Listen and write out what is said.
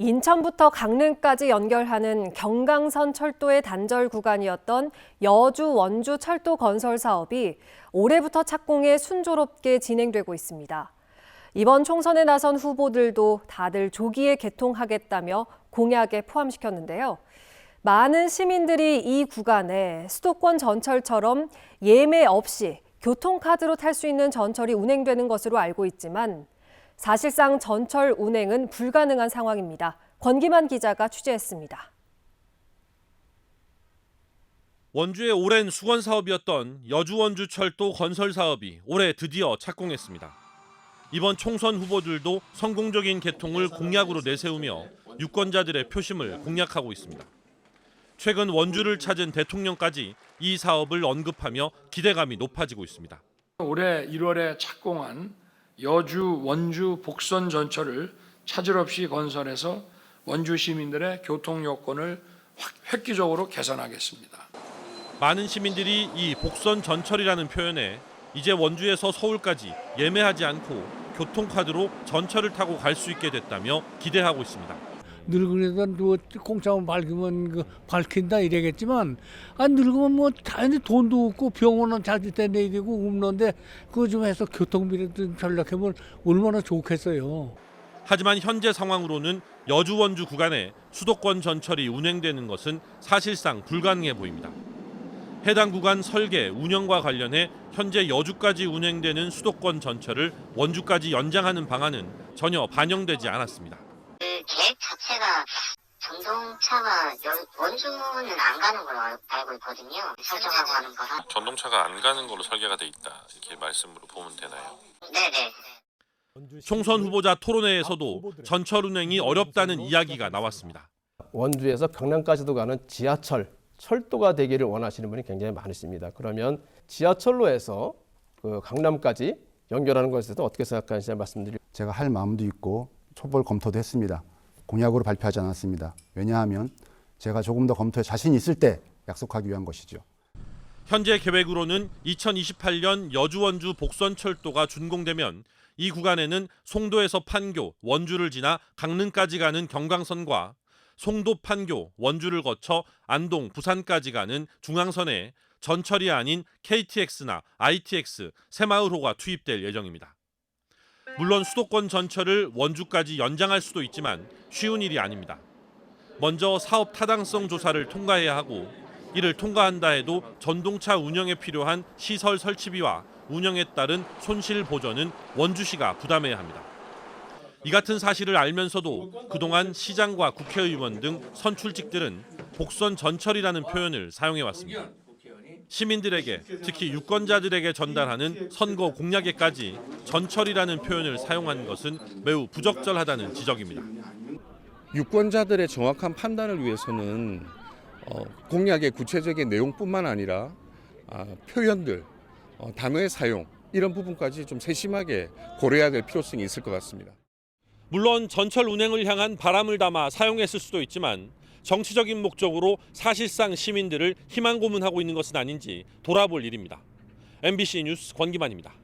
인천부터 강릉까지 연결하는 경강선 철도의 단절 구간이었던 여주 원주 철도 건설 사업이 올해부터 착공에 순조롭게 진행되고 있습니다. 이번 총선에 나선 후보들도 다들 조기에 개통하겠다며 공약에 포함시켰는데요. 많은 시민들이 이 구간에 수도권 전철처럼 예매 없이 교통카드로 탈 수 있는 전철이 운행되는 것으로 알고 있지만 사실상 전철 운행은 불가능한 상황입니다. 권기만 기자가 취재했습니다. 원주의 오랜 수건 사업이었던 여주 원주 철도 건설 사업이 올해 드디어 착공했습니다. 이번 총선 후보들도 성공적인 개통을 공약으로 내세우며 유권자들의 표심을 공략하고 있습니다. 최근 원주를 찾은 대통령까지 이 사업을 언급하며 기대감이 높아지고 있습니다. 올해 1월에 착공한 여주 원주 복선 전철을 차질 없이 건설해서 원주 시민들의 교통 여건을 확- 획기적으로 개선하겠습니다. 많은 시민들이 이 복선 전철이라는 표현에 이제 원주에서 서울까지 예매하지 않고 교통카드로 전철을 타고 갈 수 있게 됐다며 기대하고 있습니다. 늙으면 뭐 공짜만 밝으면 그 밝힌다 이래겠지만 아 늙으면 뭐 당연히 돈도 없고 병원은 자주 다녀야 되고 없는데 그거 좀 해서 교통비를 좀 전락하면 얼마나 좋겠어요. 하지만 현재 상황으로는 여주 원주 구간에 수도권 전철이 운행되는 것은 사실상 불가능해 보입니다. 해당 구간 설계, 운영과 관련해 현재 여주까지 운행되는 수도권 전철을 원주까지 연장하는 방안은 전혀 반영되지 않았습니다. 자체가 전동차가 여- 원주는 안 가는 걸로 알- 알고 있거든요. 설정하고 하는 거라. 전동차가 안 가는 걸로 설계가 돼 있다 이렇게 말씀으로 보면 되나요? 네네. 총선 후보자 토론회에서도 전철 운행이 어렵다는 이야기가 나왔습니다. 원주에서 강남까지도 가는 지하철, 철도가 되기를 원하시는 분이 굉장히 많으십니다. 그러면 지하철로 해서 그 강남까지 연결하는 것에 대해서 어떻게 생각하시는지 말씀드리고 제가 할 마음도 있고 초벌 검토도 했습니다. 공약으로 발표하지 않았습니다. 왜냐하면 제가 조금 더 검토에 자신 있을 때 약속하기 위한 것이죠. 현재 계획으로는 2028년 여주 원주 복선 철도가 준공되면 이 구간에는 송도에서 판교, 원주를 지나 강릉까지 가는 경강선과 송도 판교, 원주를 거쳐 안동, 부산까지 가는 중앙선에 전철이 아닌 KTX나 ITX, 새마을호가 투입될 예정입니다. 물론 수도권 전철을 원주까지 연장할 수도 있지만 쉬운 일이 아닙니다. 먼저 사업 타당성 조사를 통과해야 하고 이를 통과한다 해도 전동차 운영에 필요한 시설 설치비와 운영에 따른 손실 보전은 원주시가 부담해야 합니다. 이 같은 사실을 알면서도 그동안 시장과 국회의원 등 선출직들은 복선 전철이라는 표현을 사용해 왔습니다. 시민들에게 특히 유권자들에게 전달하는 선거 공약에까지 전철이라는 표현을 사용한 것은 매우 부적절하다는 지적입니다. 유권자들의 정확한 판단을 위해서는 어, 공약의 구체적인 내용뿐만 아니라 아, 표현들, 어, 단어의 사용 이런 부분까지 좀 세심하게 고려해야 될 필요성이 있을 것 같습니다. 물론 전철 운행을 향한 바람을 담아 사용했을 수도 있지만 정치적인 목적으로 사실상 시민들을 희망 고문하고 있는 것은 아닌지 돌아볼 일입니다. MBC 뉴스 권기만입니다.